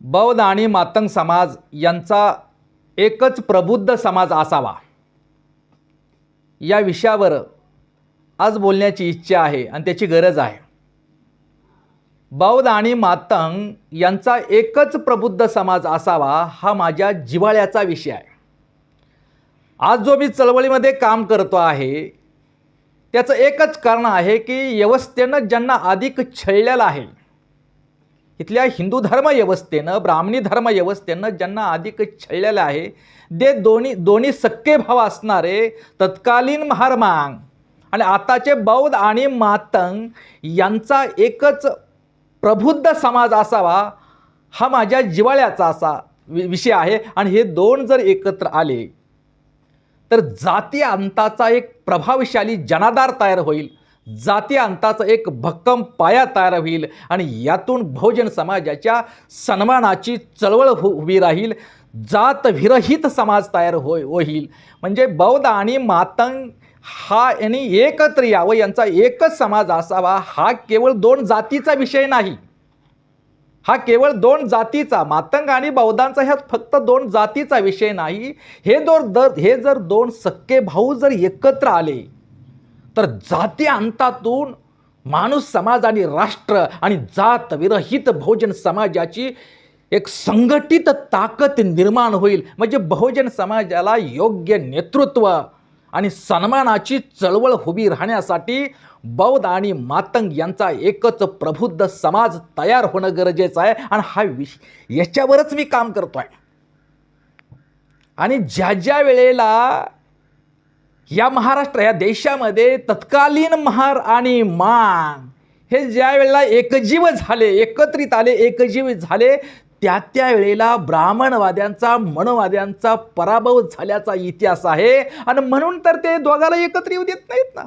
बौद्ध आणि मातंग समाज यांचा एकच प्रबुद्ध समाज असावा. या विषयावर आज बोलण्याची इच्छा आहे आणि त्याची गरज आहे. बौद्ध आणि मातंग यांचा एकच प्रबुद्ध समाज असावा हा माझ्या जिव्हाळ्याचा विषय आहे. आज जो मी चळवळीमध्ये काम करतो आहे त्याचं एकच कारण आहे की व्यवस्थेनं ज्यांना अधिक छळलेलं आहे इथल्या हिंदू धर्मव्यवस्थेनं ब्राह्मणी धर्मव्यवस्थेनं ज्यांना अधिक छळलेलं आहे ते दोन्ही दोन्ही सक्के भाव असणारे तत्कालीन महारमांग आणि आताचे बौद्ध आणि मातंग यांचा एकच प्रबुद्ध समाज असावा हा माझ्या जिवाळ्याचा असा वि विषय आहे. आणि हे दोन जर एकत्र आले तर जाती अंताचा एक प्रभावशाली जनाधार तयार होईल. जाती अंताचा एक भक्कम पाया तयार होईल आणि यातून बहुजन समाजाच्या सन्मानाची चळवळ हो उभी राहील. जातविरहित समाज तयार होय होईल. म्हणजे बौद्ध आणि मातंग हा यांनी एकत्र यावं यांचा एकच समाज असावा. हा केवळ दोन जातीचा विषय नाही. हा केवळ दोन जातीचा मातंग आणि बौद्धांचा ह्या फक्त दोन जातीचा विषय नाही. हे दोन दर हे जर दोन सक्के भाऊ जर एकत्र आले तर जाती अंतातून माणूस समाज आणि राष्ट्र आणि जात विरहित बहुजन समाजाची एक संघटित ताकद निर्माण होईल. म्हणजे बहुजन समाजाला योग्य नेतृत्व आणि सन्मानाची चळवळ उभी राहण्यासाठी बौद्ध आणि मातंग यांचा एकच प्रबुद्ध समाज तयार होणं गरजेचं आहे. आणि हा विष याच्यावरच मी काम करतो आहे आणि ज्या ज्या वेळेला या महाराष्ट्र या देशामध्ये तत्कालीन महार आणि मान हे ज्या वेळेला एकजीव झाले एकत्रित आले एकजीव झाले त्या त्या वेळेला ब्राह्मणवाद्यांचा मनवाद्यांचा पराभव झाल्याचा इतिहास आहे. आणि म्हणून तर ते दोघाला एकत्र येऊ देत नाहीत ना.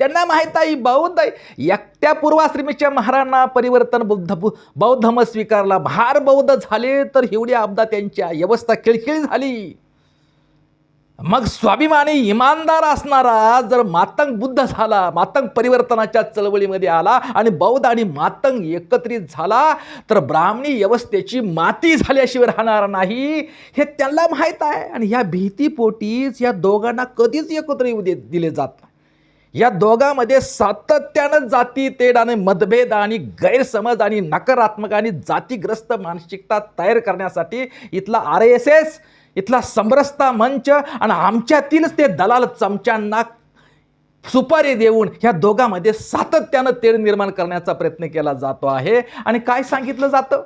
त्यांना माहीत आहे बौद्ध एकट्या पूर्वाश्रमीच्या महारांना परिवर्तन बुद्ध बौद्ध स्वीकारला. भार बौद्ध झाले तर एवढी आपदा त्यांच्या. व्यवस्था खिळखिळी झाली. मग स्वाभिमानी इमानदार असणारा जर मातंग बुद्ध झाला मातंग परिवर्तनाच्या चळवळीमध्ये आला आणि बौद्ध आणि मातंग एकत्रित झाला तर ब्राह्मणी व्यवस्थेची माती झाल्याशिवाय राहणार नाही हे त्यांना माहीत आहे आणि ह्या भीतीपोटीच या दोघांना कधीच एकत्र येऊ दे दिले जात नाही. या दोघांमध्ये सातत्यानं जाती तेढ आणि मतभेद आणि गैरसमज आणि नकारात्मक आणि जातीग्रस्त मानसिकता तयार करण्यासाठी इथला आर एस एस इथला समरसता मंच आणि आमच्यातीलच ते दलाल चमच्यांना सुपारी देऊन ह्या दोघांमध्ये सातत्यानं तेढ निर्माण करण्याचा प्रयत्न केला जातो आहे. आणि काय सांगितलं जातं?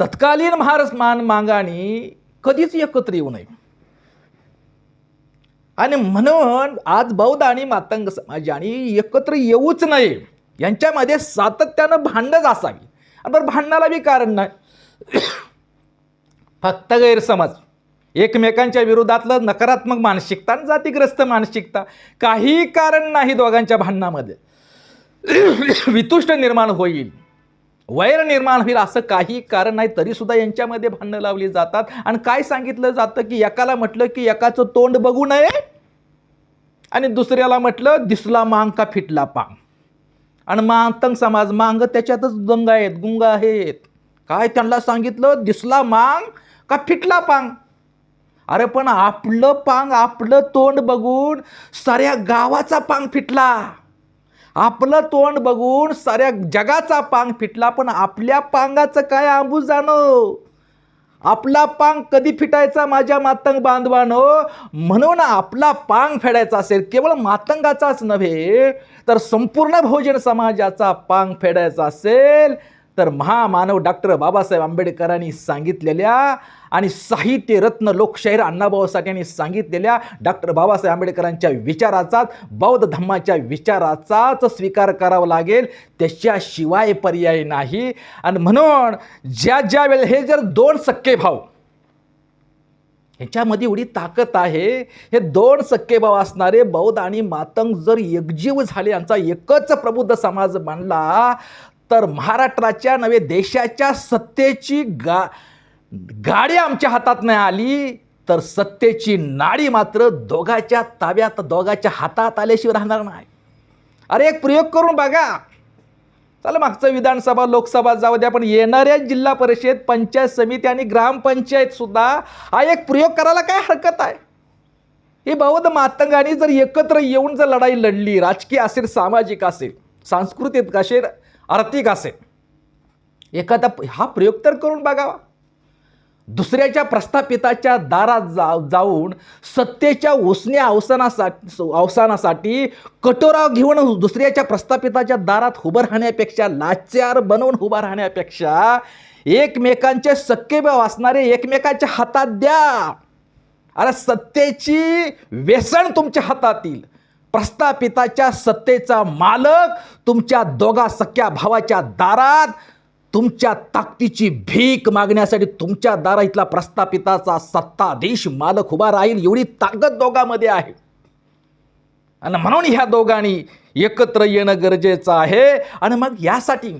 तत्कालीन महाराज मान मांगाणी कधीच एकत्र येऊ नये. आणि म्हणून आज बौद्ध आणि मातंग समाजाने एकत्र येऊच नये. यांच्यामध्ये सातत्यानं भांडच असावी बरं भांडणाला बी कारण नाही. फक्त गैरसमज. एकमेकांच्या विरोधातलं नकारात्मक मानसिकता आणि जातीग्रस्त मानसिकता. काही कारण नाही दोघांच्या भांडणामध्ये. वितुष्ट निर्माण होईल. वैर निर्माण होईल असं काही कारण नाही तरीसुद्धा यांच्यामध्ये भांडणं लावली जातात. आणि काय सांगितलं जातं की एकाला म्हटलं की एकाचं तोंड बघू नये आणि दुसऱ्याला म्हटलं दिसला मांग का फिटला पांग? आणि मांतंग समाज मांग त्याच्यातच दंग आहेत गुंग आहेत. काय त्यांना सांगितलं? दिसला मांग का फिटला पांग? अरे पण आपलं पांग आपलं तोंड बघून साऱ्या गावाचा पांग फिटला. आपलं तोंड बघून साऱ्या जगाचा पांग फिटला पण आपल्या पांगाचं काय आंबू जाणो? आपला पांग कधी फिटायचा माझ्या मातंग बांधवानो? म्हणून आपला पांग फेडायचा असेल केवळ मातंगाचाच नव्हे तर संपूर्ण भोजन समाजाचा पांग फेडायचा असेल. तर महामानव डॉक्टर बाबासाहेब आंबेडकरांनी सांगितलेल्या आणि साहित्य रत्न लोकशाहीर अण्णाभाऊ साठे यांनी सांगितलेल्या डॉक्टर बाबासाहेब आंबेडकरांच्या विचाराचाच बौद्ध धम्माच्या विचाराचाच स्वीकार करावा लागेल. त्याच्याशिवाय पर्याय नाही. आणि म्हणून ज्या ज्या वेळेला हे जर दोन सक्के भाव ह्याच्यामध्ये एवढी ताकद आहे हे दोन सक्के भाव असणारे बौद्ध आणि मातंग जर एकजीव झाले यांचा एकच प्रबुद्ध समाज मानला तर महाराष्ट्राच्या नव्हे देशाच्या सत्तेची गा गाडी आमच्या हातात नाही आली तर सत्तेची नाडी मात्र दोघाच्या ताब्यात दोघाच्या हातात आल्याशिवाय राहणार नाही. अरे एक प्रयोग करून बघा. चला मागचं विधानसभा लोकसभा जाऊ द्या पण येणाऱ्या जिल्हा परिषद पंचायत समिती आणि ग्रामपंचायत सुद्धा हा एक प्रयोग करायला काय हरकत आहे? हे बौद्ध मातंगाने जर एकत्र येऊन जर लढाई लढली राजकीय असेल सामाजिक असेल सांस्कृतिक असेल आर्थिक असेल एखादा हा प्रयोग तर करून बघावा. दुसऱ्याच्या प्रस्थापिताच्या दारात जा जाऊन सत्तेच्या उसण्या अवसानासाठी अवसानासाठी कटोरा घेऊन दुसऱ्याच्या प्रस्थापिताच्या दारात उभं राहण्यापेक्षा लाचार बनवून उभा राहण्यापेक्षा एकमेकांचे सख्खे असणारे एकमेकाच्या हातात द्या. अरे सत्तेची व्यसन तुमच्या हातात येईल. प्रस्थापिताच्या सत्तेचा मालक तुमच्या दोघा सख्या भावाच्या दारात तुमच्या ताकदीची भीक मागण्यासाठी तुमच्या दारा इथला प्रस्थापिताचा सत्ताधीश मालक उभा राहील एवढी ताकद दोघांमध्ये आहे. आणि म्हणून ह्या दोघांनी एकत्र येणं गरजेचं आहे. आणि मग यासाठी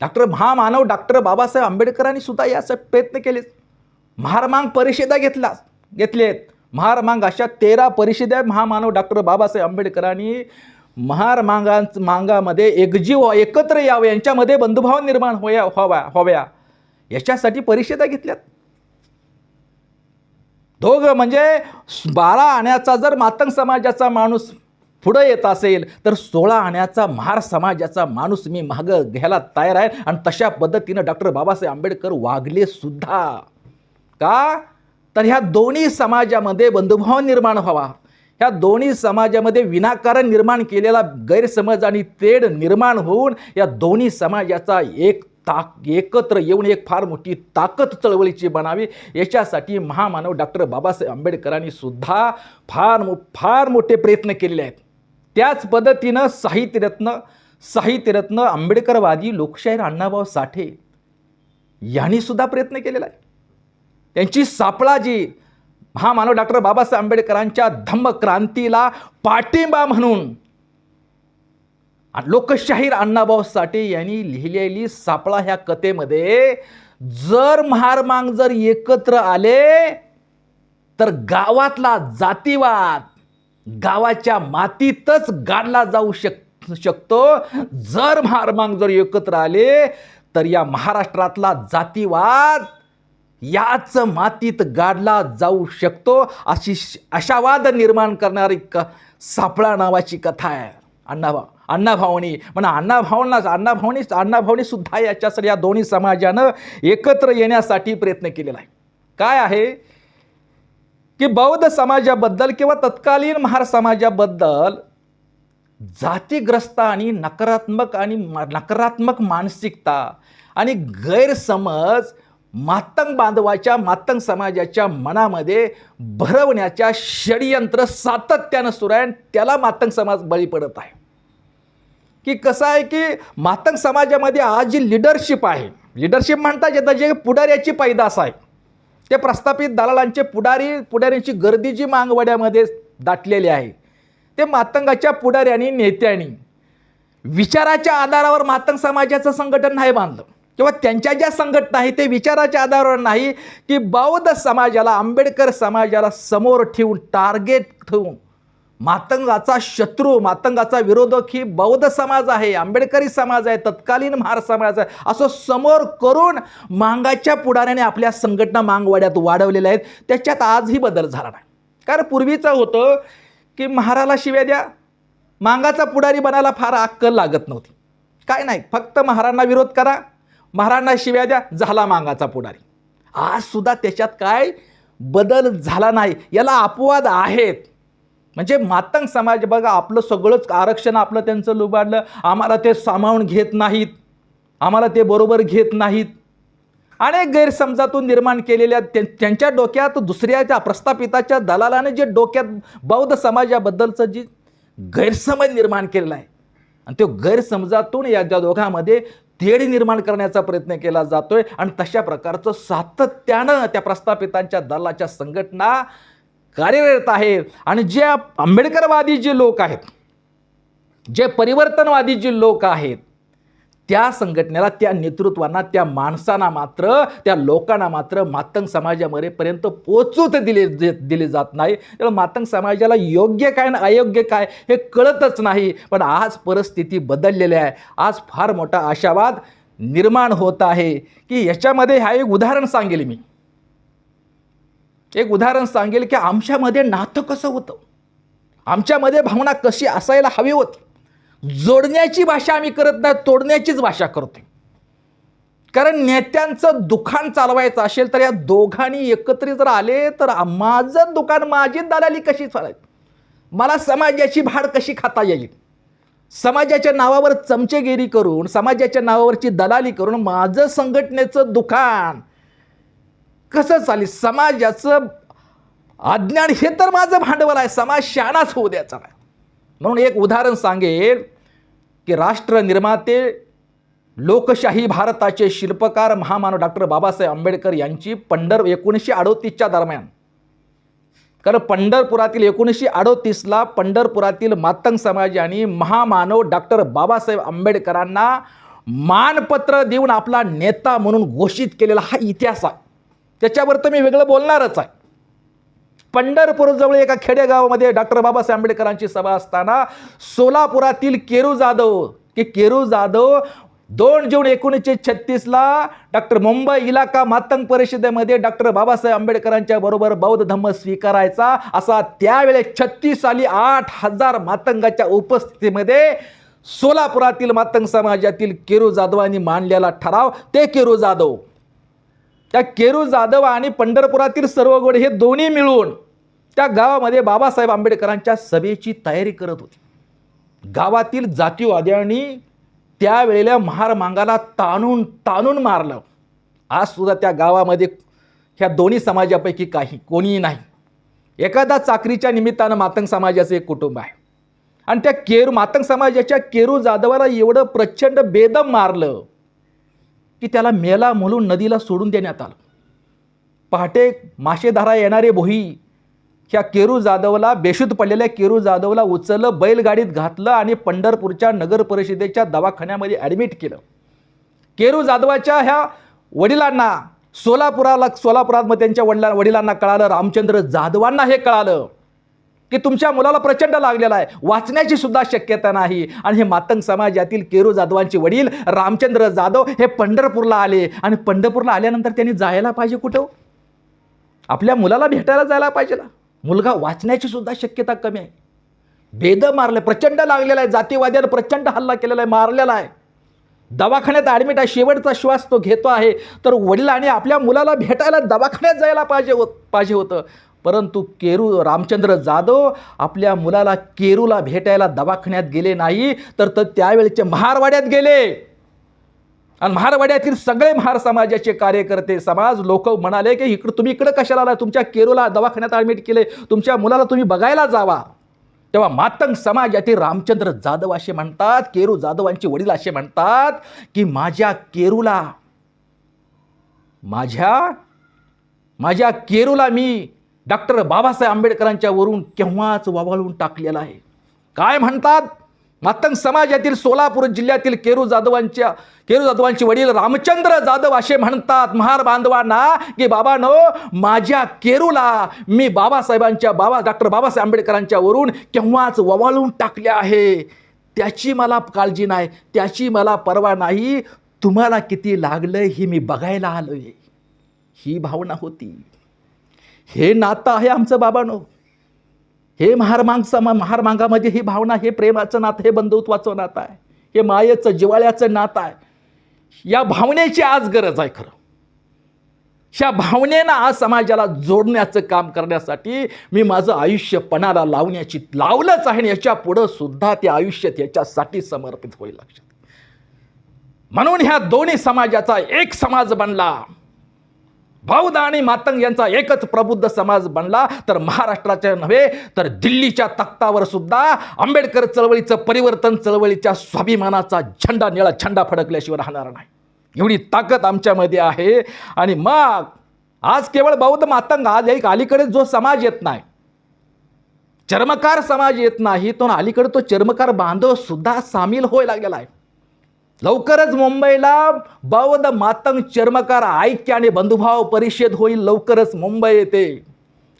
डॉक्टर महामानव डॉक्टर बाबासाहेब आंबेडकरांनी सुद्धा यासाठी प्रयत्न केले महारमांग परिषदा घेतला घेतलेत. महारमांग अशा तेरा परिषदा महामानव डॉक्टर बाबासाहेब आंबेडकरांनी महार मांगांच मांगामध्ये एकजीव एकत्र यावं यांच्यामध्ये बंधुभाव निर्माण होया व्हाव्या व्हाव्या. याच्यासाठी परिषदा घेतल्यात. दोघं म्हणजे बारा आण्याचा जर मातंग समाजाचा माणूस पुढं येत असेल तर सोळा आण्याचा महार समाजाचा माणूस मी मागं घ्यायला तयार आहे. आणि तशा पद्धतीनं डॉक्टर बाबासाहेब आंबेडकर वागले सुद्धा. का? तर ह्या दोन्ही समाजामध्ये बंधुभाव निर्माण व्हावा. ह्या दोन्ही समाजामध्ये विनाकारण निर्माण केलेला गैरसमज आणि तेढ निर्माण होऊन या दोन्ही समाजाचा एक ताक एकत्र येऊन एक फार मोठी ताकद चळवळीची बनावी. याच्यासाठी महामानव डॉक्टर बाबासाहेब आंबेडकरांनी सुद्धा फार मो फार मोठे प्रयत्न केलेले आहेत. त्याच पद्धतीनं साहित्यरत्न साहित्यरत्न आंबेडकरवादी लोकशाहीर अण्णाभाऊ साठे यांनीसुद्धा प्रयत्न केलेला आहे. त्यांची सापळा जी महामानव डॉक्टर बाबासाहेब आंबेडकरांच्या धम्मक्रांतीला पाठिंबा म्हणून. लोकशाहीर अण्णाभाऊ साठे यांनी लिहिलेली सापळा ह्या कथेमध्ये जर महारमांग जर एकत्र आले तर गावातला जातीवाद गावाच्या मातीतच गाडला जाऊ शक शकतो. जर महारमांग जर एकत्र आले तर या महाराष्ट्रातला जातीवाद याच मातीत गाडला जाऊ शकतो अशी आशावाद निर्माण करणारी क सापळा नावाची कथा आहे. अण्णाभा अण्णाभावणी म्हणा अण्णाभावनाच अण्णाभावनी अण्णाभावनी सुद्धा याच्यासाठी या दोन्ही समाजानं एकत्र येण्यासाठी प्रयत्न केलेला आहे. काय आहे? की बौद्ध समाजाबद्दल किंवा तत्कालीन महार समाजाबद्दल जातीग्रस्त आणि नकारात्मक आणि नकारात्मक मानसिकता आणि गैरसमज मातंग बांधवाच्या मातंग समाजाच्या मनामध्ये भरवण्याच्या षडयंत्र सातत्यानं सुरू आहे आणि त्याला मातंग समाज बळी पडत आहे. की कसं आहे की मातंग समाजामध्ये आज जी लिडरशिप आहे लिडरशिप म्हणता येतं जे पुढाऱ्याची पैदास आहे. ते प्रस्थापित दलालांचे पुढारी पुढाऱ्यांची गर्दी जी मांगवड्यामध्ये दाटलेली आहे ते मातंगाच्या पुढाऱ्यांनी नेत्यांनी विचाराच्या आधारावर मातंग समाजाचं संघटन नाही बांधलं. किंवा त्यांच्या ज्या संघटना आहेत ते विचाराच्या आधारावर नाही की बौद्ध समाजाला आंबेडकर समाजाला समोर ठेवून टार्गेट ठेवून मातंगाचा शत्रू मातंगाचा विरोधक ही बौद्ध समाज आहे आंबेडकरी समाज आहे तत्कालीन महार समाज आहे असं समोर करून मांगाच्या पुढाऱ्याने आपल्या संघटना मांगवाड्यात वाढवलेल्या आहेत. त्याच्यात आजही बदल झाला नाही. कारण पूर्वीचं होतं की महाराला शिव्या द्या मांगाचा पुढारी बनायला फार अक्कल लागत नव्हती. काय नाही फक्त महारांना विरोध करा महारांना शिव्या द्या झाला मांगाचा पुढारी. आज सुद्धा त्याच्यात काय बदल झाला नाही याला अपवाद आहेत. म्हणजे मातंग समाज बघा आपलं सगळंच आरक्षण आपलं त्यांचं लुबाडलं आम्हाला ते सामावून घेत नाहीत. आम्हाला ते बरोबर घेत नाहीत. अनेक गैरसमजातून निर्माण केलेल्या त्यांच्या डोक्यात दुसऱ्याच्या प्रस्थापिताच्या दलालाने जे डोक्यात बौद्ध समाजाबद्दलचं जी गैरसमज निर्माण केलेला आहे. आणि तो गैरसमजातून या ज्या दोघांमध्ये तेढ निर्माण करण्याचा प्रयत्न केला जातोय आणि तशा प्रकारचं सातत्यानं त्या प्रस्थापितांच्या दलाच्या संघटना कार्यरत आहेत. आणि जे आंबेडकरवादी जे लोक आहेत जे परिवर्तनवादी जे लोक आहेत त्या संघटनेला त्या नेतृत्वांना त्या माणसांना मात्र त्या लोकांना मात्र मातंग समाजामध्ये पर्यंत पोचूच दिले दिले जात नाही. त्यामुळे मातंग समाजाला योग्य काय आणि अयोग्य काय हे कळतच नाही. पण आज परिस्थिती बदललेली आहे. आज फार मोठा आशावाद निर्माण होत आहे की याच्यामध्ये हा एक उदाहरण सांगेल मी. एक उदाहरण सांगेल की आमच्यामध्ये नातं कसं होतं? आमच्यामध्ये भावना कशी असायला हवी होती? जोडण्याची भाषा आम्ही करत नाही तोडण्याचीच भाषा करतोय. कारण नेत्यांचं दुकान चालवायचं असेल तर या दोघांनी एकत्रित जर आले तर माझं दुकान माझी दलाली कशी चालायची मला समाजाची भाड कशी खाता येईल? समाजाच्या नावावर चमचेगिरी करून समाजाच्या नावावरची दलाली करून माझं संघटनेचं दुकान कसं चालेल? समाजाचं अज्ञान हे तर माझं भांडवल आहे. समाज शाणाच होऊ द्यायचा नाही. म्हणून एक उदाहरण सांगेल. की राष्ट्र निर्माते लोकशाही भारताचे शिल्पकार महामानव डॉक्टर बाबासाहेब आंबेडकर यांची पंढर एकोणीसशे अडोतीसच्या दरम्यान. कारण पंढरपुरातील एकोणीसशे अडोतीसला पंढरपुरातील मातंग समाजाने महामानव डॉक्टर बाबासाहेब आंबेडकरांना मानपत्र देऊन आपला नेता म्हणून घोषित केलेला हा इतिहास आहे. त्याच्यावर तर मी वेगळं बोलणारच आहे. पंढरपूरजवळ एका खेडेगावामध्ये डॉक्टर बाबासाहेब आंबेडकरांची सभा असताना सोलापुरातील केरू जाधव की केरू जाधव दोन जून एकोणीसशे छत्तीसला डॉक्टर मुंबई इलाका मातंग परिषदेमध्ये डॉक्टर बाबासाहेब आंबेडकरांच्या बरोबर बौद्ध धम्म स्वीकारायचा असा त्यावेळेस छत्तीस साली आठ हजार मातंगाच्या उपस्थितीमध्ये सोलापुरातील मातंग समाजातील केरू जाधवांनी मांडलेला ठराव. ते केरू जाधव. त्या केरू जाधव आणि पंढरपुरातील सर्व गोडे हे दोन्ही मिळून त्या गावामध्ये बाबासाहेब आंबेडकरांच्या सभेची तयारी करत होती. गावातील जातीवाद्यांनी त्यावेळेला महारमांगाला ताणून ताणून मारलं. आज सुद्धा त्या गावामध्ये ह्या दोन्ही समाजापैकी काही कोणीही नाही. एखादा चाकरीच्या निमित्तानं मातंग समाजाचं एक कुटुंब आहे. आणि त्या केरू मातंग समाजाच्या केरू जाधवाला एवढं प्रचंड बेदम मारलं की त्याला मेला म्हणून नदीला सोडून देण्यात आलं. पहाटे मासेधारा येणारे भोई ह्या केरू जाधवला बेशुद्ध पडलेल्या केरू जाधवला उचललं बैलगाडीत घातलं आणि पंढरपूरच्या नगर परिषदेच्या दवाखान्यामध्ये ॲडमिट केलं. केरू जाधवाच्या ह्या वडिलांना सोलापुराला सोलापुरात मग त्यांच्या वडिला वडिलांना कळालं रामचंद्र जाधवांना हे कळालं की तुमच्या मुलाला प्रचंड लागलेला आहे वाचण्याची सुद्धा शक्यता नाही. आणि हे मातंग समाजातील केरू जाधवांचे वडील रामचंद्र जाधव हे पंढरपूरला आले. आणि पंढरपूरला आल्यानंतर त्यांनी जायला पाहिजे कुठं? आपल्या मुलाला भेटायला जायला पाहिजे ना. मुलगा वाचण्याची सुद्धा शक्यता कमी आहे. भेद मारले प्रचंड लागलेला आहे जातीवाद्यानं प्रचंड हल्ला केलेला आहे मारलेला आहे. दवाखान्यात ॲडमिट आहे शेवटचा श्वास तो घेतो आहे. तर वडिलांनी आपल्या मुलाला भेटायला दवाखान्यात जायला पाहिजे होत पाहिजे होतं. परंतु केरू रामचंद्र जाधव आपल्या मुलाला केरूला भेटायला दवाखान्यात गेले नाही तर तर त्यावेळेचे महारवाड्यात गेले. आणि महारवाड्यातील सगळे महार समाजाचे कार्यकर्ते समाज लोक म्हणाले की इकडं तुम्ही इकडं कशाला आला तुमच्या केरूला दवाखान्यात ॲडमिट केले तुमच्या मुलाला तुम्ही बघायला जावा. तेव्हा मातंग समाज यातील रामचंद्र जाधव असे म्हणतात केरू जाधवांचे वडील असे म्हणतात की माझ्या केरूला माझ्या माझ्या केरूला मी डॉक्टर बाबासाहेब आंबेडकरांच्या वरून केव्हाच वावळून टाकलेला आहे. काय म्हणतात? मातंग समाजातील सोलापूर जिल्ह्यातील केरू जाधवांच्या केरू जाधवांचे वडील रामचंद्र जाधव असे म्हणतात. महार बांधवांना की बाबानो माझ्या केरूला मी बाबासाहेबांच्या बाबा डॉक्टर बाबासाहेब आंबेडकरांच्या वरून केव्हाच ववाळून टाकले आहे. त्याची मला काळजी नाही. त्याची मला पर्वा नाही. तुम्हाला किती लागलं हे मी बघायला आलो आहे ही भावना होती. हे नातं आहे आमचं बाबानो. हे महारमांग समा महारमांगामध्ये ही भावना हे प्रेमाचं नातं हे बंधुत्वाचं नातं आहे. हे मायेचं जिवाळ्याचं नातं आहे. या भावनेची आज गरज आहे खरं. ह्या भावनेनं आज समाजाला जोडण्याचं काम करण्यासाठी मी माझं आयुष्य पणाला लावण्याची लावलंच आहे आणि याच्या पुढं सुद्धा ते आयुष्य त्याच्यासाठी समर्पित होईल लक्षात. म्हणून ह्या दोन्ही समाजाचा एक समाज बनला. बौद्ध आणि मातंग यांचा एकच प्रबुद्ध समाज बनला. तर महाराष्ट्राच्या नव्हे तर दिल्लीच्या तख्तावर सुद्धा आंबेडकर चळवळीचं परिवर्तन चळवळीच्या स्वाभिमानाचा झेंडा निळा झेंडा फडकल्याशिवाय राहणार नाही. एवढी ताकद आमच्यामध्ये आहे. आणि मग आज केवळ बौद्ध मातंग आज एक अलीकडे जो समाज येत नाही चर्मकार समाज येत नाही तो अलीकडे तो चर्मकार बांधव सुद्धा सामील होय लागलेला आहे. लवकरच मुंबईला बौद्ध मातंग चर्मकार ऐक्य आणि बंधुभाव परिषद होईल लवकरच मुंबई येते.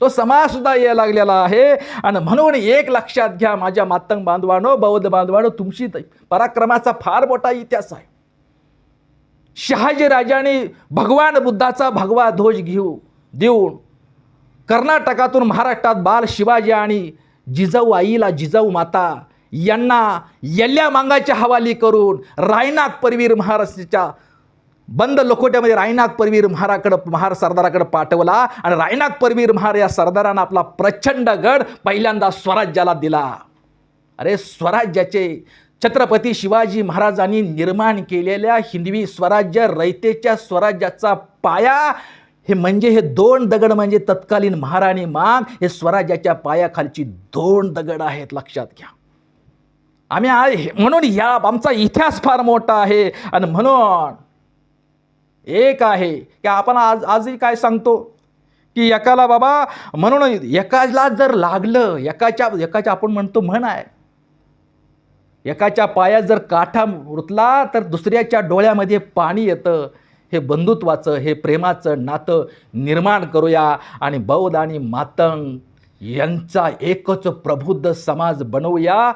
तो समाजसुद्धा यायला लागलेला आहे. आणि म्हणून एक लक्षात घ्या माझ्या मातंग बांधवानो बौद्ध बांधवानो तुमची पराक्रमाचा फार मोठा इतिहास आहे. शहाजी राजाने भगवान बुद्धाचा भगवा ध्वज घेऊ देऊन कर्नाटकातून महाराष्ट्रात बाल शिवाजी आणि जिजाऊ आईला जिजाऊ माता यांना यल्ल्या मांगाच्या हवाली करून रायनाथ परवीर महाराष्ट्राच्या बंद लखोट्यामध्ये रायनाथ परवीर महाराकडं महार सरदाराकडे पाठवला आणि रायनाथ परवीर महार या सरदारानं आपला प्रचंड गड पहिल्यांदा स्वराज्याला दिला. अरे स्वराज्याचे छत्रपती शिवाजी महाराजांनी निर्माण केलेल्या हिंदवी स्वराज्य रयतेच्या स्वराज्याचा पाया हे म्हणजे हे दोन दगड म्हणजे तत्कालीन महाराणी माग हे स्वराज्याच्या पायाखालची दोन दगड आहेत लक्षात घ्या. आम्ही म्हणून या आमचा इतिहास फार मोठा आहे. आणि म्हणून एक आहे की आपण आज आजही काय सांगतो? की एकाला बाबा म्हणून एकाला जर लागलं एकाच्या एकाच्या आपण म्हणतो म्हण आहे. एकाच्या पायात जर काठा रुतला तर दुसऱ्याच्या डोळ्यामध्ये पाणी येतं. हे बंधुत्वाचं हे प्रेमाचं नातं निर्माण करूया. आणि बौद्ध आणि मातंग यांचा एकच प्रबुद्ध समाज बनवूया.